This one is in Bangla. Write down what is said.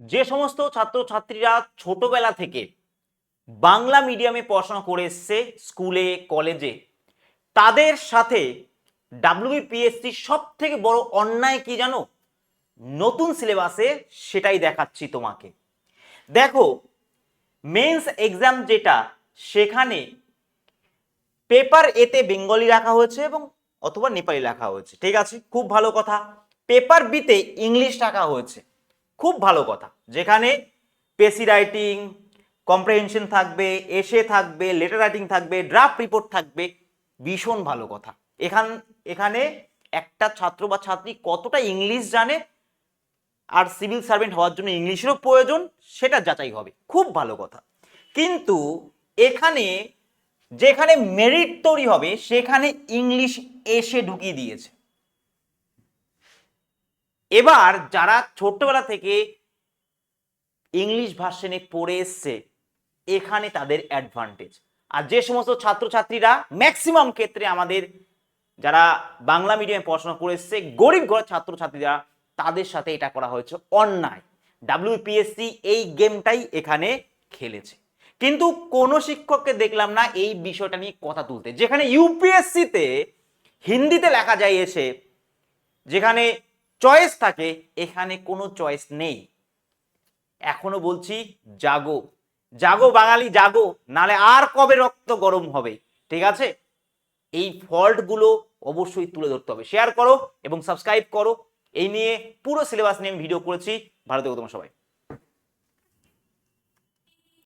যে সমস্ত ছাত্রছাত্রীরা ছোটবেলা থেকে বাংলা মিডিয়ামে পড়াশোনা করে এসছে স্কুলে, কলেজে, তাদের সাথে ডাব্লিউবিপিএসসি সব থেকে বড় অন্যায় কি জানো? নতুন সিলেবাসে সেটাই দেখাচ্ছি তোমাকে। দেখো মেন্স এক্সাম যেটা, সেখানে পেপার এতে বেঙ্গলি রাখা হয়েছে এবং অথবা নেপালি রাখা হয়েছে। ঠিক আছে? খুব ভালো কথা। পেপার বিতে ইংলিশ রাখা হয়েছে। খুব ভালো কথা। যেখানে পেসি রাইটিং, কম্প্রেহেনশন থাকবে, এসে থাকবে, লেটার রাইটিং থাকবে, ড্রাফট রিপোর্ট থাকবে, ভীষণ ভালো কথা। এখান, এখানে একটা ছাত্র বা ছাত্রী কতটা ইংলিশ জানে আর সিভিল সার্ভেন্ট হওয়ার জন্য ইংলিশেরও প্রয়োজন, সেটা যাচাই হবে। খুব ভালো কথা। কিন্তু এখানে, যেখানে মেরিট তৈরি হবে, সেখানে ইংলিশ এসে ঢুকিয়ে দিয়েছে। এবার যারা ছোটবেলা থেকে ইংলিশ ভার্সনে পড়ে এসছে, এখানে তাদের অ্যাডভান্টেজ আর যে সমস্ত ছাত্রছাত্রীরা ম্যাক্সিমাম ক্ষেত্রে আমাদের যারা বাংলা মিডিয়ামে পড়াশোনা করে এসছে, গরিব ঘরের ছাত্রছাত্রীরা, তাদের সাথে এটা করা হয়েছে অন্যায়। ডাব্লিউপিএসসি এই গেমটাই এখানে খেলেছে। কিন্তু কোনো শিক্ষককে দেখলাম না এই বিষয়টা নিয়ে কথা তুলতে। যেখানে ইউপিএসসিতে হিন্দিতে লেখা যায় এসে, যেখানে চয়েস থাকে, এখানে কোনো চয়েস নেই। এখনও বলছি জাগো। জাগো বাঙালি, জাগো। নালে আর কবে রক্ত গরম হবে? ঠিক আছে? এই ফল্টগুলো অবশ্যই তুলে ধরতে হবে। শেয়ার করো এবং সাবস্ক্রাইব করো। এই নিয়ে পুরো সিলেবাস নিয়ে আমি ভিডিও করেছি। ভারতীয় তোমার সবাই।